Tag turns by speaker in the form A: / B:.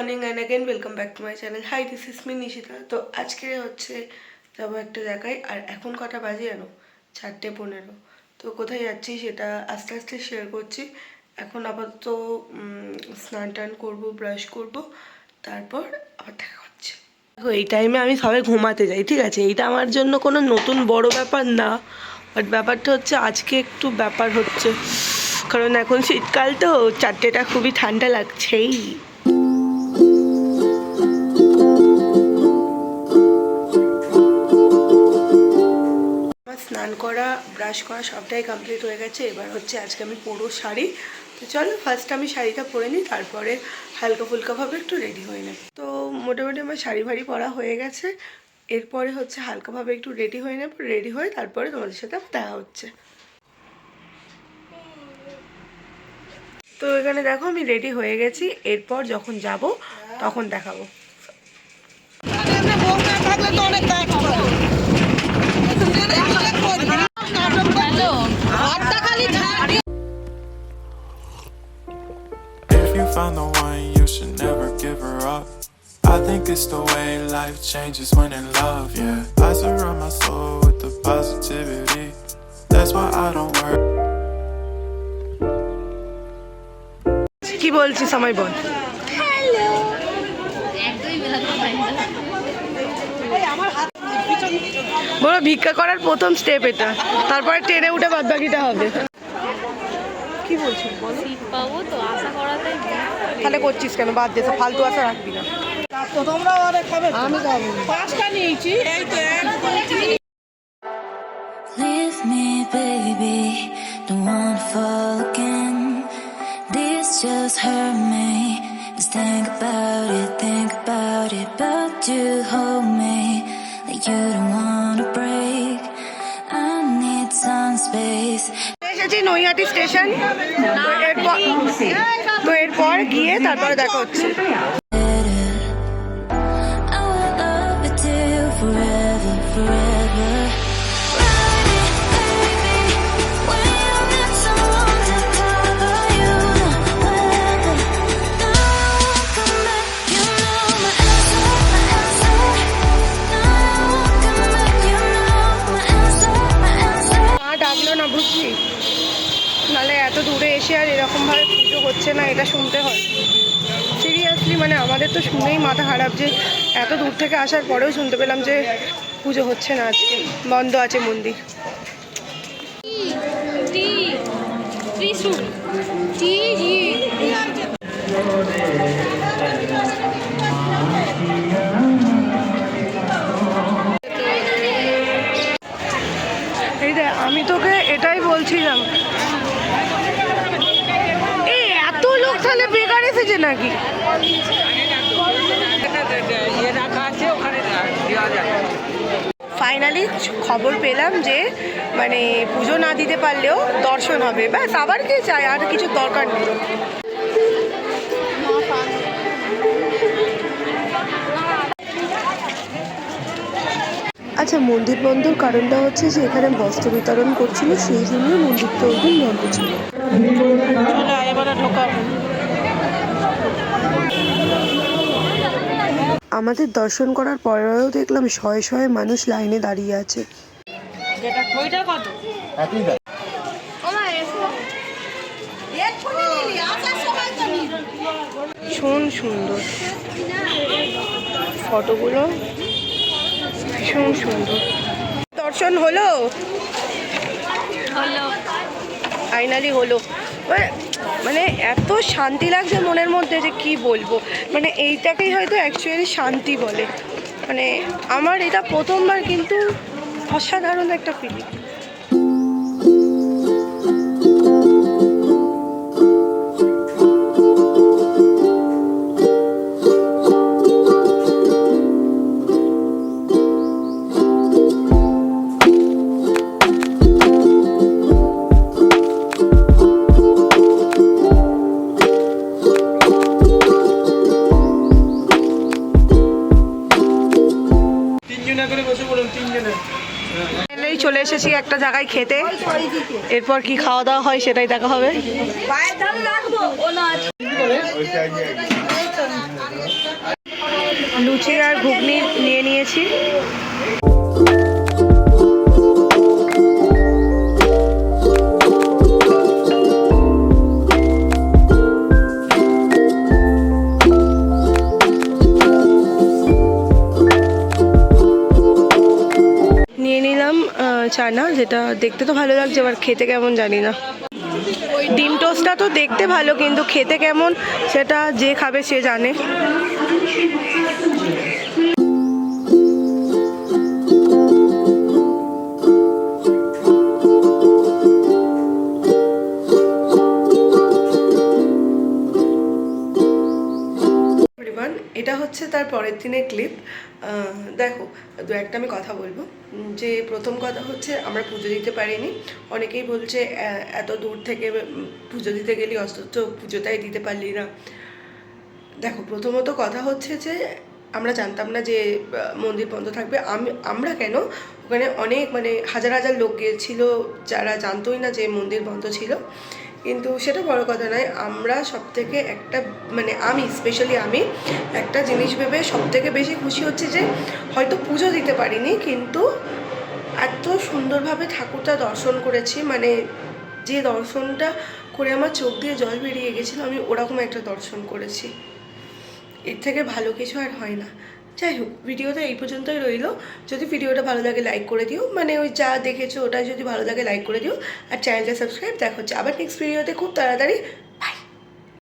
A: Morning and again welcome back to my channel hi this is me Nishita তো আজকে হচ্ছে যাব একটা জায়গায়, আর এখন কটা বাজে জানো? চারটে পনেরো। তো কোথায় যাচ্ছি সেটা আস্তে আস্তে শেয়ার করছি। এখন আপাতত স্নান টান করব ব্রাশ করব, তারপর আবার দেখা হচ্ছে। দেখো, এই টাইমে আমি সবাই ঘুমাতে যাই, ঠিক আছে? এইটা আমার জন্য কোনো নতুন বড় ব্যাপার না। বাট ব্যাপারটা হচ্ছে আজকে একটু ব্যাপার হচ্ছে। কারণ এখন শীতকাল তো, চারটেটা খুবই ঠান্ডা লাগছেই। স্নান করা ব্রাশ করা সবটাই কমপ্লিট হয়ে গেছে। এবার হচ্ছে আজকে আমি পরো শাড়ি। তো চলো ফার্স্ট আমি শাড়িটা পরে নিই, তারপরে হালকা ফুলকাভাবে একটু রেডি হয়ে নেব। তো মোটামুটি আমার শাড়ি ভাড়ি পরা হয়ে গেছে। এরপরে হচ্ছে হালকাভাবে একটু রেডি হয়ে নেব। রেডি হয়ে তারপরে তোমাদের সাথে দেখা হচ্ছে। তো এখানে দেখো আমি রেডি হয়ে গেছি। এরপর যখন যাব, তখন দেখাবো।
B: Up. I think it's the way life changes when in love, yeah. I surround my soul with the positivity. That's why I don't worry.
A: কি বলছিস আমায় বল বলো ভিক্ষা করার প্রথম স্টেপ এটা তারপরে ট্রেনে উঠে বাদ বাকিটা হবে কি বলছিস বল
C: সিট পাবো তো আশা করাটাই
A: তাহলে করছিস কেন বাদ দে ফালতু আশা রাখবি না আমি খাব
D: Leave me, baby. Don't wanna fall again. This just hurt me. Just think about it, think about it. But you hold me like you don't wanna break.
A: এসেছি নৈহাটি স্টেশন। তো এরপর গিয়ে তারপরে দেখা হচ্ছে।
D: Forever,
A: হচ্ছে না এটা শুনতে হয়। সিরিয়াসলি মানে আমাদের তো শুনেই মাথা খারাপ যে এত দূর থেকে আসার পরেও শুনতে পেলাম যে পুজো হচ্ছে না আজকে। বন্ধ আছে মন্দির। আমি তোকে এটাই বলছিলাম এই তাহলে বেকার এসেছে নাকি? ফাইনালি খবর পেলাম যে মানে পুজো না দিতে পারলেও দর্শন হবে। ব্যাস আবার কি চাই আর কিছু দরকার নেই। আচ্ছা মন্দির বন্ধর কারণটা হচ্ছে যে এখানে বস্ত্র বিতরণ করছিল সেই জন্য মন্দিরটা ওই দিন বন্ধ ছিল। আমাদের দর্শন করার পরেও দেখলাম শয়ে শয়ে মানুষ লাইনে দাঁড়িয়ে আছে। ভীষণ সুন্দর। ফটোগুলো ভীষণ সুন্দর। দর্শন হলো?
C: হলো।
A: ফাইনালি হলো। মানে- এত শান্তি লাগছে মনের মধ্যে যে কি বলব? মানে এইটাকেই হয়তো অ্যাকচুয়ালি শান্তি বলে। মানে আমার এটা প্রথমবার কিন্তু অসাধারণ একটা ফিলিং চলে এসেছি একটা জায়গায় খেতে। এরপর কি খাওয়া দাওয়া হয় সেটাই দেখা হবে। লুচি আর ঘুগনি নিয়ে নিয়েছি। চানা যেটা দেখতে তো ভালো লাগছে, আবার খেতে কেমন জানি না। ডিম টোস্টটা তো দেখতে ভালো, কিন্তু খেতে কেমন, সেটা যে খাবে সে জানে। হচ্ছে তার পরের দিনের ক্লিপ দেখো, দু একটা আমি কথা বলব। যে প্রথম কথা হচ্ছে, আমরা পুজো দিতে পারিনি। অনেকেই বলছে এত দূর থেকে পুজো দিতে গেলি, অথচ পুজোটাই দিতে পারলি না। দেখো, প্রথমত কথা হচ্ছে যে, আমরা জানতাম না যে মন্দির বন্ধ থাকবে। আমি, আমরা কেন? ওখানে অনেক মানে হাজার হাজার লোক গিয়েছিল, যারা জানতোই না যে মন্দির বন্ধ ছিল। কিন্তু সেটা বড় কথা নয়, আমরা সব থেকে একটা মানে আমি স্পেশালি আমি, একটা জিনিস ভেবে সব থেকে বেশি খুশি হচ্ছে যে, হয়তো পুজো দিতে পারিনি, কিন্তু এত সুন্দরভাবে ঠাকুরটা দর্শন করেছি মানে যে দর্শনটা করে আমার চোখ দিয়ে জল বেরিয়ে গেছিল, আমি ওরকম একটা দর্শন করেছি। এর থেকে ভালো কিছু আর হয় না। যাই হোক, ভিডিওটা এই পর্যন্তই রইল। যদি ভিডিওটা ভালো লাগে লাইক করে দিও। মানে ওই যা দেখেছ ওটা যদি ভালো লাগে লাইক করে দিও। আর চ্যানেলটা সাবস্ক্রাইব দেখা হচ্ছে আবার নেক্সট ভিডিওতে খুব তাড়াতাড়ি।